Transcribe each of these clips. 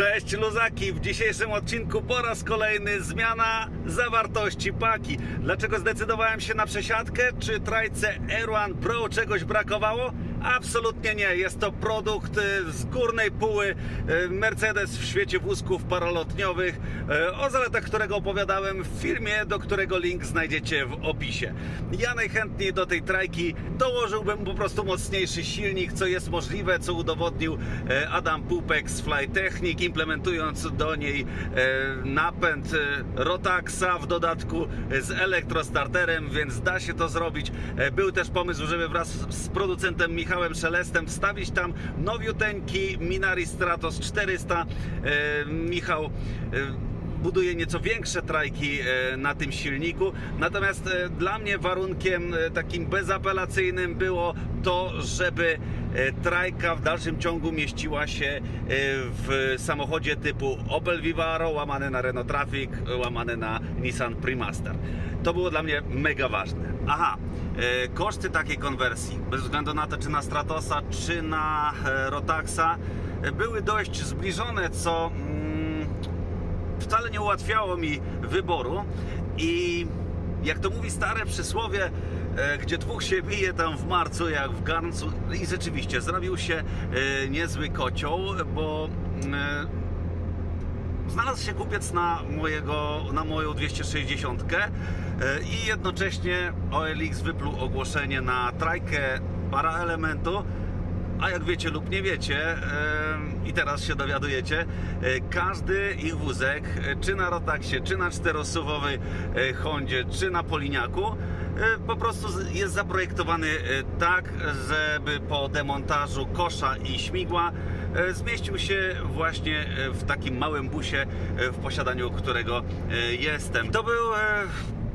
Cześć luzaki! W dzisiejszym odcinku po raz kolejny zmiana zawartości paki. Dlaczego zdecydowałem się na przesiadkę? Czy trajce Air Pro czegoś brakowało? Absolutnie nie. Jest to produkt e, z górnej póły e, Mercedes w świecie wózków paralotniowych, e, o zaletach którego opowiadałem w filmie, do którego link znajdziecie w opisie. Ja najchętniej do tej trajki dołożyłbym po prostu mocniejszy silnik, co jest możliwe, co udowodnił Adam Pupek z Flytechnic, implementując do niej napęd Rotaxa w dodatku z elektrostarterem, więc da się to zrobić. Był też pomysł, żeby wraz z producentem Michałem Szelestem wstawić tam nowiuteńki Minari Stratos 400. E, Michał e, buduje nieco większe trajki e, na tym silniku. Natomiast dla mnie warunkiem takim bezapelacyjnym było to, żeby trajka w dalszym ciągu mieściła się w samochodzie typu Opel Vivaro, łamane na Renault Trafic, łamane na Nissan Primaster. To było dla mnie mega ważne. Aha, e, koszty takiej konwersji, bez względu na to, czy na Stratosa, czy na e, Rotaxa, były dość zbliżone, co mm, wcale nie ułatwiało mi wyboru. I jak to mówi stare przysłowie, e, gdzie dwóch się bije tam w marcu jak w garncu. I rzeczywiście zrobił się niezły kocioł, bo e, znalazł się kupiec na, mojego, na moją 260 e, i jednocześnie OLX wypluł ogłoszenie na trajkę paraelementu. A jak wiecie lub nie wiecie, i teraz się dowiadujecie, e, każdy ich wózek, e, czy na Rotaxie, czy na czterosuwowej Hondzie, czy na Poliniaku, po prostu jest zaprojektowany tak, żeby po demontażu kosza i śmigła zmieścił się właśnie e, w takim małym busie, e, w posiadaniu którego e, jestem. To był e,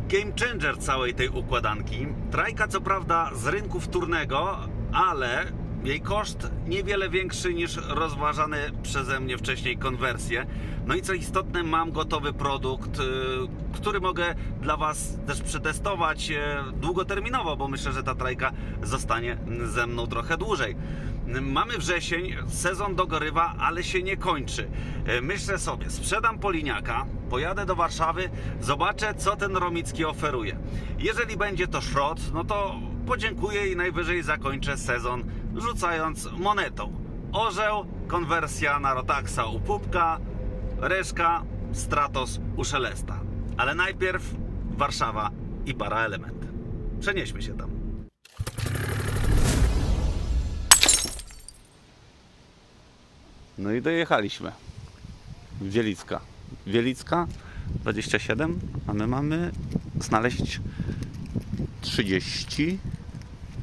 game changer całej tej układanki. Trajka co prawda z rynku wtórnego, ale jej koszt niewiele większy niż rozważane przeze mnie wcześniej konwersje. No i co istotne, mam gotowy produkt, y, który mogę dla Was też przetestować y, długoterminowo, bo myślę, że ta trajka zostanie ze mną trochę dłużej. Mamy wrzesień, sezon dogorywa, ale się nie kończy. Y, Myślę sobie, sprzedam Poliniaka, pojadę do Warszawy, zobaczę co ten Romicki oferuje. Jeżeli będzie to szrot, no to podziękuję i najwyżej zakończę sezon rzucając monetą. Orzeł, konwersja na Rotaxa u Pupka, reszka, Stratos u Szelesta. Ale najpierw Warszawa i paraelement. Przenieśmy się tam. No i dojechaliśmy. Wielicka. Wielicka 27, a my mamy znaleźć 30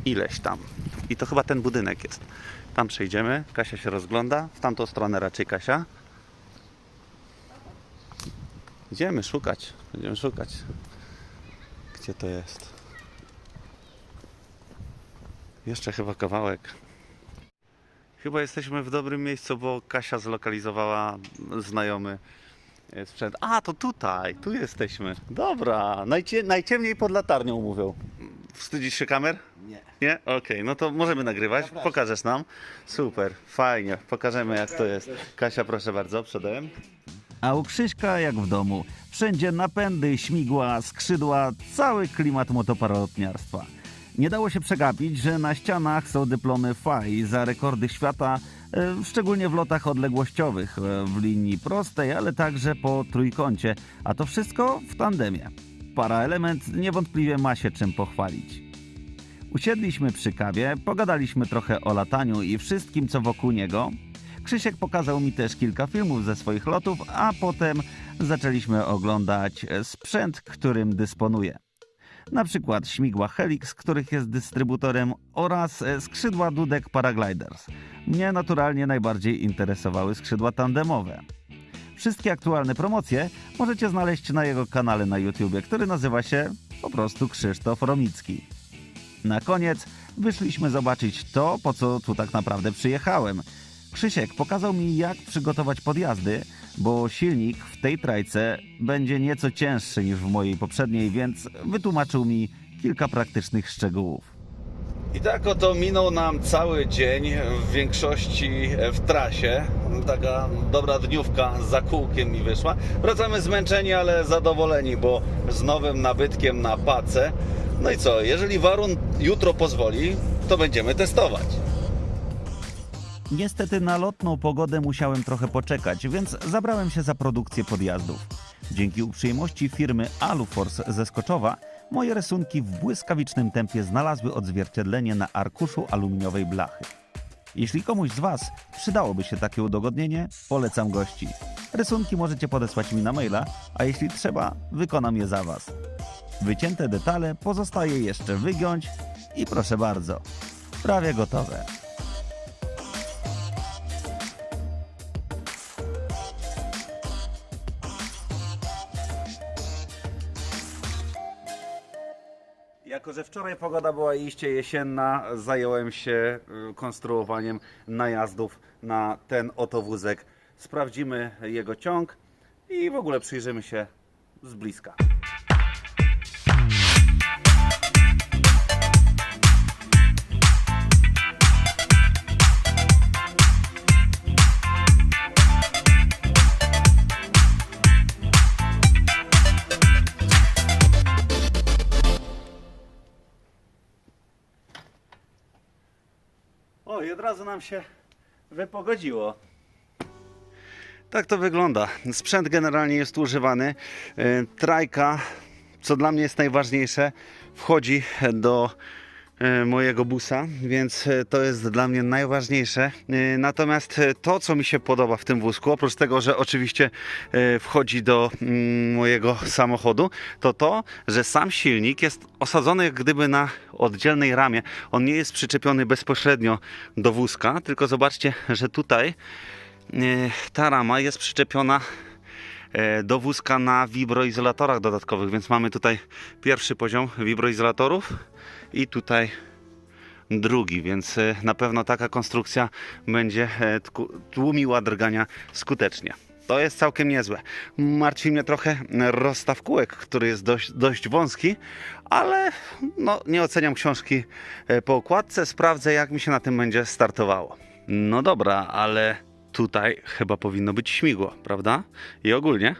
ileś tam. I to chyba ten budynek jest. Tam przejdziemy. Kasia się rozgląda. W tamtą stronę raczej Kasia. Idziemy szukać. Będziemy szukać. Gdzie to jest? Jeszcze chyba kawałek. Chyba jesteśmy w dobrym miejscu, bo Kasia zlokalizowała znajomy e, sprzęt. A, to tutaj, tu jesteśmy. Dobra, Najcie, najciemniej pod latarnią mówią. Wstydzisz się kamer? Nie. Nie? Okej, no to możemy nagrywać. Zapraszam. Pokażesz nam. Super, fajnie. Pokażemy jak to jest. Kasia, proszę bardzo, przodem. A u Krzyśka jak w domu. Wszędzie napędy, śmigła, skrzydła, cały klimat motoparolotniarstwa. Nie dało się przegapić, że na ścianach są dyplomy FAI za rekordy świata, e, szczególnie w lotach odległościowych, e, w linii prostej, ale także po trójkącie, a to wszystko w tandemie. Paraelement niewątpliwie ma się czym pochwalić. Usiedliśmy przy kawie, pogadaliśmy trochę o lataniu i wszystkim, co wokół niego. Krzysiek pokazał mi też kilka filmów ze swoich lotów, a potem zaczęliśmy oglądać sprzęt, którym dysponuje. Na przykład śmigła Helix, których jest dystrybutorem, oraz skrzydła Dudek Paragliders. Mnie naturalnie najbardziej interesowały skrzydła tandemowe. Wszystkie aktualne promocje możecie znaleźć na jego kanale na YouTube, który nazywa się po prostu Krzysztof Romicki. Na koniec wyszliśmy zobaczyć to, po co tu tak naprawdę przyjechałem. Krzysiek pokazał mi, jak przygotować podjazdy, bo silnik w tej trajce będzie nieco cięższy niż w mojej poprzedniej, więc wytłumaczył mi kilka praktycznych szczegółów. I tak oto minął nam cały dzień, w większości w trasie. Taka dobra dniówka za kółkiem mi wyszła. Wracamy zmęczeni, ale zadowoleni, bo z nowym nabytkiem na pacę. No i co, jeżeli warun jutro pozwoli, to będziemy testować. Niestety na lotną pogodę musiałem trochę poczekać, więc zabrałem się za produkcję podjazdów. Dzięki uprzejmości firmy Aluforce ze Skoczowa moje rysunki w błyskawicznym tempie znalazły odzwierciedlenie na arkuszu aluminiowej blachy. Jeśli komuś z Was przydałoby się takie udogodnienie, polecam gości. Rysunki możecie podesłać mi na maila, a jeśli trzeba, wykonam je za Was. Wycięte detale pozostaje jeszcze wygiąć i proszę bardzo, prawie gotowe. Jako, że wczoraj pogoda była iście jesienna, zająłem się y, konstruowaniem najazdów na ten oto wózek. Sprawdzimy jego ciąg i w ogóle przyjrzymy się z bliska. I od razu nam się wypogodziło. Tak to wygląda. Sprzęt generalnie jest używany. E, Trajka, co dla mnie jest najważniejsze, wchodzi do mojego busa, więc e, to jest dla mnie najważniejsze. E, Natomiast e, to, co mi się podoba w tym wózku, oprócz tego, że oczywiście e, wchodzi do mm, mojego samochodu, to to, że sam silnik jest osadzony jak gdyby na oddzielnej ramie. On nie jest przyczepiony bezpośrednio do wózka, tylko zobaczcie, że tutaj e, ta rama jest przyczepiona e, do wózka na wibroizolatorach dodatkowych, więc mamy tutaj pierwszy poziom wibroizolatorów i tutaj drugi, więc e, na pewno taka konstrukcja będzie e, tłumiła drgania skutecznie. To jest całkiem niezłe. Martwi mnie trochę rozstaw kółek, który jest dość, dość wąski, ale no, nie oceniam książki e, po okładce. Sprawdzę, jak mi się na tym będzie startowało. No dobra, ale tutaj chyba powinno być śmigło, prawda? I ogólnie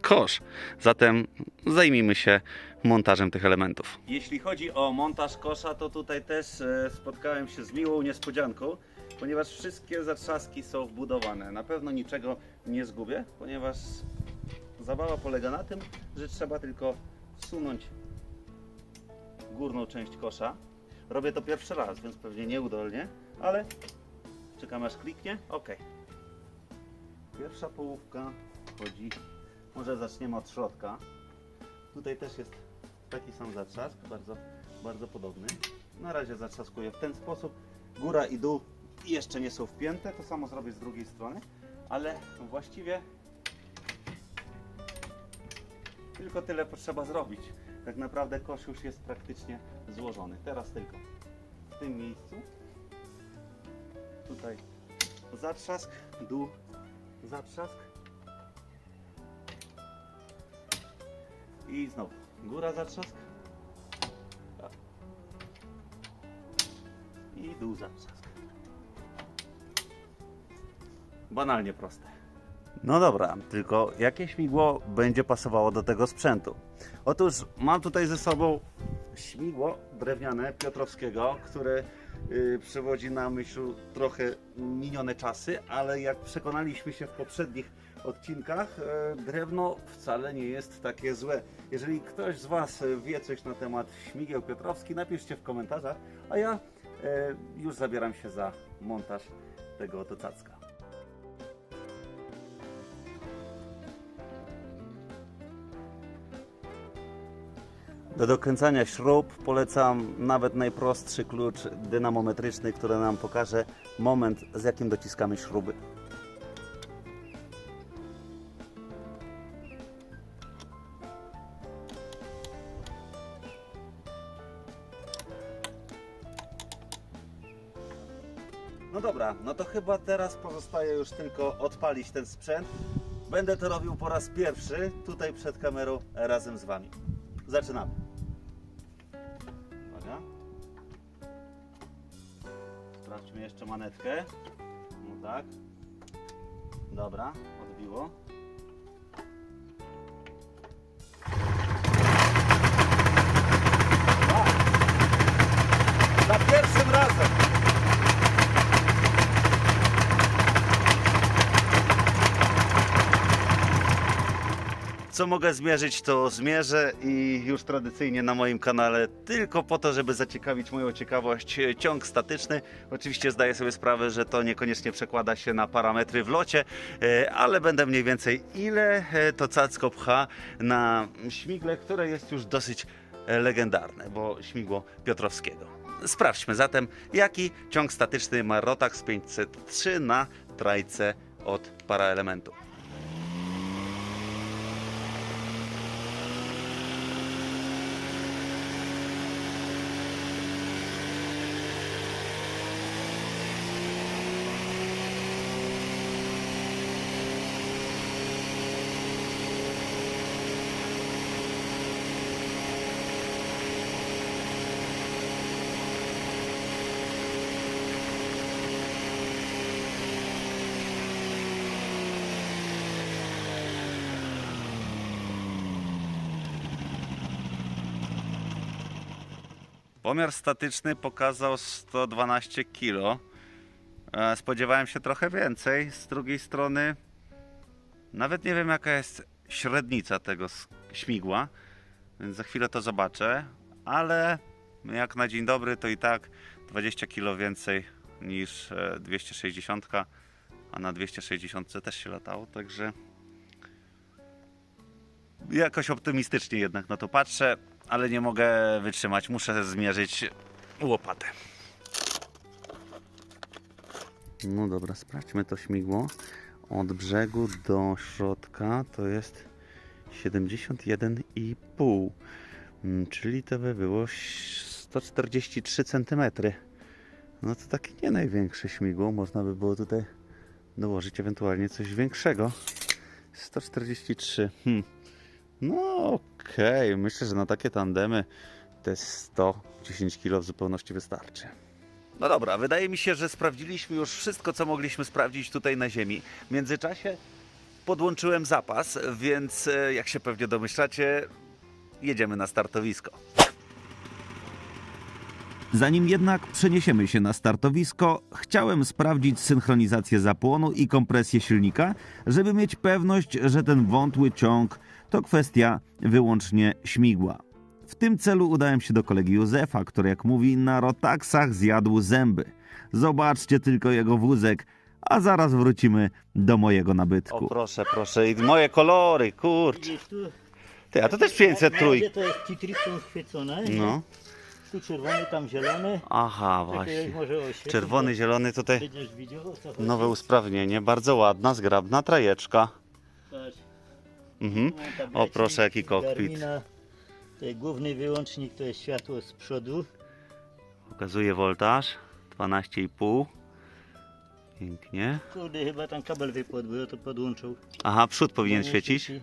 kosz. Zatem zajmijmy się montażem tych elementów. Jeśli chodzi o montaż kosza, to tutaj też e, spotkałem się z miłą niespodzianką, ponieważ wszystkie zatrzaski są wbudowane. Na pewno niczego nie zgubię, ponieważ zabawa polega na tym, że trzeba tylko wsunąć górną część kosza. Robię to pierwszy raz, więc pewnie nieudolnie, ale czekam aż kliknie. Ok. Pierwsza połówka wchodzi. Może zaczniemy od środka. Tutaj też jest taki sam zatrzask, bardzo, bardzo podobny. Na razie zatrzaskuję w ten sposób. Góra i dół jeszcze nie są wpięte, to samo zrobię z drugiej strony, ale właściwie tylko tyle potrzeba zrobić. Tak naprawdę kosz już jest praktycznie złożony. Teraz tylko w tym miejscu. Tutaj zatrzask, dół, zatrzask. I znowu góra zatrzask. I dół zatrzask. Banalnie proste. No dobra, tylko jakie śmigło będzie pasowało do tego sprzętu? Otóż mam tutaj ze sobą śmigło drewniane Piotrowskiego, które y, przywodzi na myśl trochę minione czasy, ale jak przekonaliśmy się w poprzednich odcinkach, e, drewno wcale nie jest takie złe. Jeżeli ktoś z Was e, wie coś na temat śmigieł Piotrowski, napiszcie w komentarzach, a ja e, już zabieram się za montaż tego oto cacka. Do dokręcania śrub polecam nawet najprostszy klucz dynamometryczny, który nam pokaże moment, z jakim dociskamy śruby. To chyba teraz pozostaje już tylko odpalić ten sprzęt. Będę to robił po raz pierwszy tutaj przed kamerą razem z Wami. Zaczynamy. Uwaga. Sprawdźmy jeszcze manetkę. No tak. Dobra, odbiło. Co mogę zmierzyć, to zmierzę i już tradycyjnie na moim kanale, tylko po to, żeby zaciekawić moją ciekawość, e, ciąg statyczny. Oczywiście zdaję sobie sprawę, że to niekoniecznie przekłada się na parametry w locie, e, ale będę mniej więcej ile e, to cacko pcha na śmigle, które jest już dosyć legendarne, bo śmigło Piotrowskiego. Sprawdźmy zatem, jaki ciąg statyczny ma Rotax 503 na trajce od paraelementu. Pomiar statyczny pokazał 112 kg. E, Spodziewałem się trochę więcej. Z drugiej strony, nawet nie wiem, jaka jest średnica tego śmigła, więc za chwilę to zobaczę. Ale jak na dzień dobry, to i tak 20 kg więcej niż e, 260, a na 260 też się latało, także jakoś optymistycznie jednak na to patrzę, ale nie mogę wytrzymać. Muszę zmierzyć łopatę. No dobra, sprawdźmy to śmigło. Od brzegu do środka to jest 71,5, Mm, czyli to by było 143 cm. No to takie nie największe śmigło. Można by było tutaj dołożyć ewentualnie coś większego. 143. Hmm. No okej, myślę, że na takie tandemy te 110 kg w zupełności wystarczy. No dobra, wydaje mi się, że sprawdziliśmy już wszystko, co mogliśmy sprawdzić tutaj na Ziemi. W międzyczasie podłączyłem zapas, więc e, jak się pewnie domyślacie, jedziemy na startowisko. Zanim jednak przeniesiemy się na startowisko, chciałem sprawdzić synchronizację zapłonu i kompresję silnika, żeby mieć pewność, że ten wątły ciąg to kwestia wyłącznie śmigła. W tym celu udałem się do kolegi Józefa, który jak mówi na rotaksach zjadł zęby. Zobaczcie tylko jego wózek, a zaraz wrócimy do mojego nabytku. O proszę, proszę, i moje kolory, kurczę. Ty, a to też 500 Na trój. to jest citripsą świecone. nie? No, Tu czerwony, tam zielony. aha, właśnie. Czerwony, zielony tutaj. Nowe usprawnienie, bardzo ładna, zgrabna trajeczka. Mhm. tablecik O, proszę, jaki kokpit. Garmina. Tutaj główny wyłącznik to jest światło z przodu. Pokazuje voltaż 12,5. Pięknie. Kurde, chyba tam kabel wypadł, bo ja to podłączył. Aha, przód powinien Nie świecić. świeci.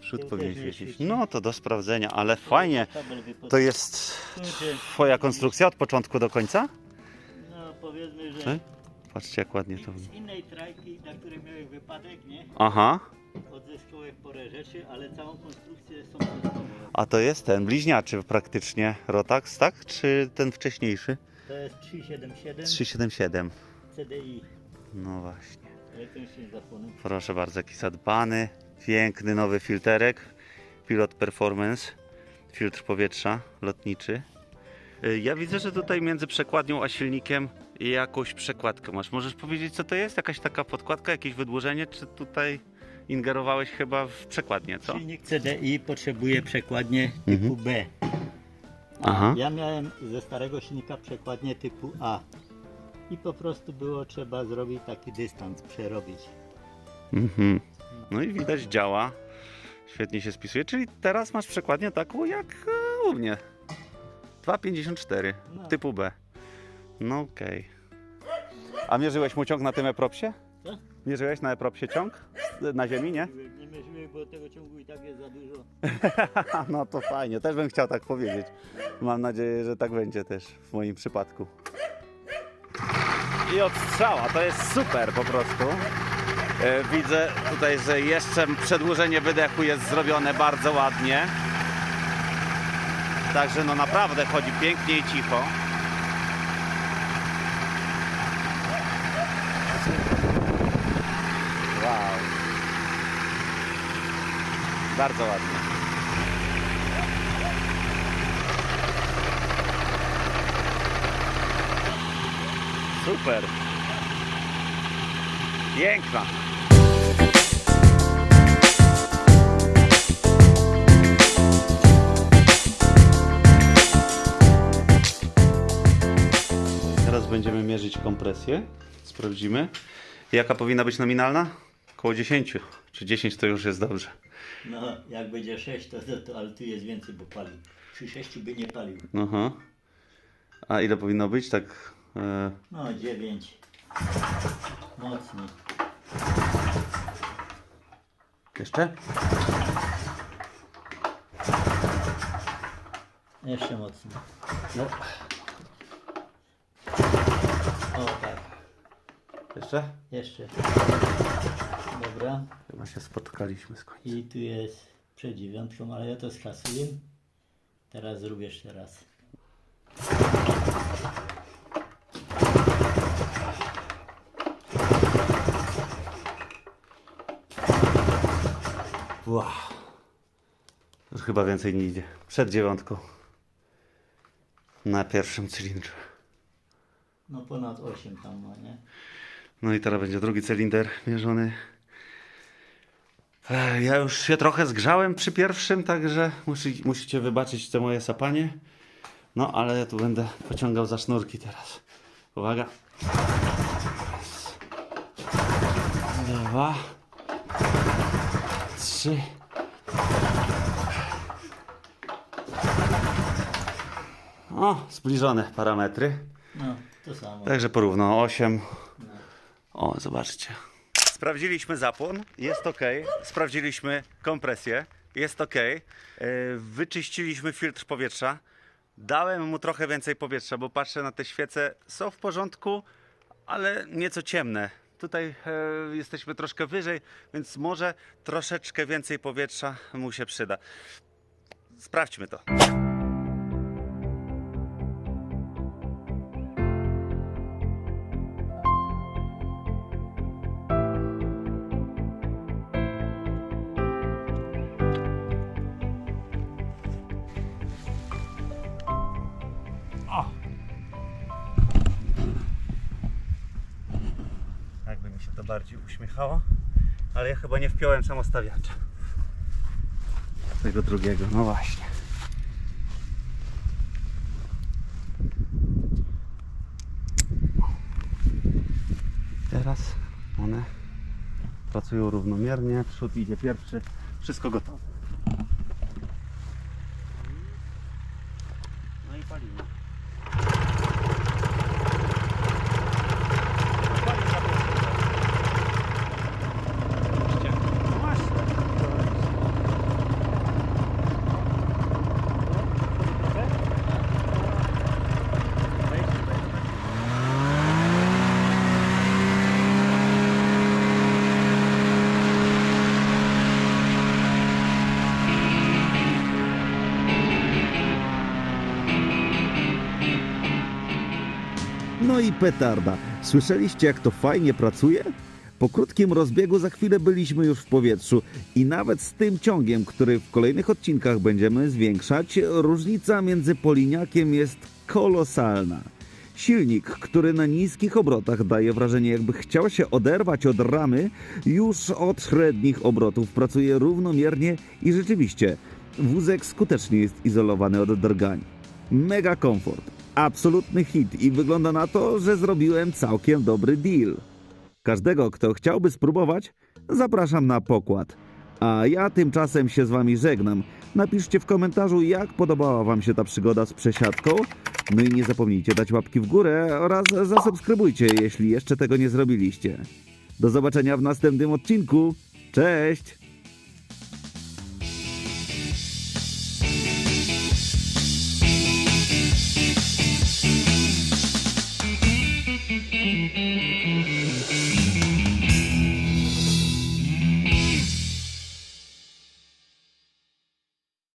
Przód Tył powinien też nie świecić. świeci. No to do sprawdzenia, ale fajnie. Kabel wypadł. To jest twoja konstrukcja od początku do końca? No powiedzmy, że? Patrzcie jak ładnie to z wygląda. innej trajki, na której miałem wypadek, nie? Aha, Porę rzeczy, ale całą konstrukcję są a to jest ten bliźniaczy praktycznie Rotax, tak? Czy ten wcześniejszy? To jest 377 377. CDI No właśnie. zapłonem. Proszę bardzo, jaki zadbany, piękny nowy filterek. Pilot Performance, filtr powietrza lotniczy. Y, Ja widzę, że tutaj między przekładnią a silnikiem jakąś przekładkę masz. Możesz powiedzieć, co to jest? Jakaś taka podkładka, jakieś wydłużenie? Czy tutaj ingerowałeś chyba w przekładnię, co? Silnik CDI potrzebuje przekładnię Mhm. typu B. A Aha. Ja miałem ze starego silnika przekładnię typu A. I po prostu było trzeba zrobić taki dystans, przerobić. Mhm. No i widać działa. Świetnie się spisuje. Czyli teraz masz przekładnię taką jak e, u mnie. 2,54 No. typu B. No okej. A mierzyłeś mu ciąg na tym e-propsie? Co? Mierzyłeś na e-propsie ciąg? Na ziemi, nie? Nie mierzyłem, bo tego ciągu i tak jest za dużo. No to fajnie, też bym chciał tak powiedzieć. Mam nadzieję, że tak będzie też w moim przypadku. i odstrzała. To jest super po prostu. E, Widzę tutaj, że jeszcze przedłużenie wydechu jest zrobione bardzo ładnie. Także no naprawdę chodzi pięknie i cicho. Wow. Bardzo ładnie. Super. Piękna. Teraz będziemy mierzyć kompresję. Sprawdzimy. Jaka powinna być nominalna? Około 10. Czy 10 to już jest dobrze. No, jak będzie 6, to, to, to ale tu jest więcej, bo palił. Przy 6 by nie palił. Aha. A ile powinno być? Tak. E, No, 9. Mocniej. jeszcze? Jeszcze mocniej. No. O tak, Jeszcze? jeszcze. Dobra. Chyba się spotkaliśmy z końcem. I tu jest przed dziewiątką, ale ja to skasuję. Teraz zrób jeszcze raz. Wow. Już chyba więcej nie idzie. Przed dziewiątką. Na pierwszym cylindrze. No ponad 8 tam ma, nie? No i teraz będzie drugi cylinder mierzony. Ech, Ja już się trochę zgrzałem przy pierwszym, także musi, musicie wybaczyć te moje sapanie. No, ale ja tu będę pociągał za sznurki teraz. Uwaga. Dwa. Trzy. O, zbliżone parametry. No, to samo. Także porówno 8. O, zobaczcie. Sprawdziliśmy zapłon, jest ok. Sprawdziliśmy kompresję, jest ok. E, Wyczyściliśmy filtr powietrza. Dałem mu trochę więcej powietrza, bo patrzę na te świece, są w porządku, ale nieco ciemne. Tutaj e, jesteśmy troszkę wyżej, więc może troszeczkę więcej powietrza mu się przyda. Sprawdźmy to. Uśmiechało. Ale ja chyba nie wpiąłem samostawiacza. Tego drugiego, no właśnie. Teraz one pracują równomiernie. Przód idzie pierwszy. Wszystko gotowe. No i petarda. Słyszeliście, jak to fajnie pracuje? Po krótkim rozbiegu za chwilę byliśmy już w powietrzu i nawet z tym ciągiem, który w kolejnych odcinkach będziemy zwiększać, różnica między poliniakiem jest kolosalna. Silnik, który na niskich obrotach daje wrażenie, jakby chciał się oderwać od ramy, już od średnich obrotów pracuje równomiernie i rzeczywiście wózek skutecznie jest izolowany od drgań. Mega komfort, absolutny hit i wygląda na to, że zrobiłem całkiem dobry deal. Każdego, kto chciałby spróbować, zapraszam na pokład. A ja tymczasem się z wami żegnam. Napiszcie w komentarzu, jak podobała wam się ta przygoda z przesiadką. No i nie zapomnijcie dać łapki w górę oraz zasubskrybujcie, jeśli jeszcze tego nie zrobiliście. Do zobaczenia w następnym odcinku. Cześć!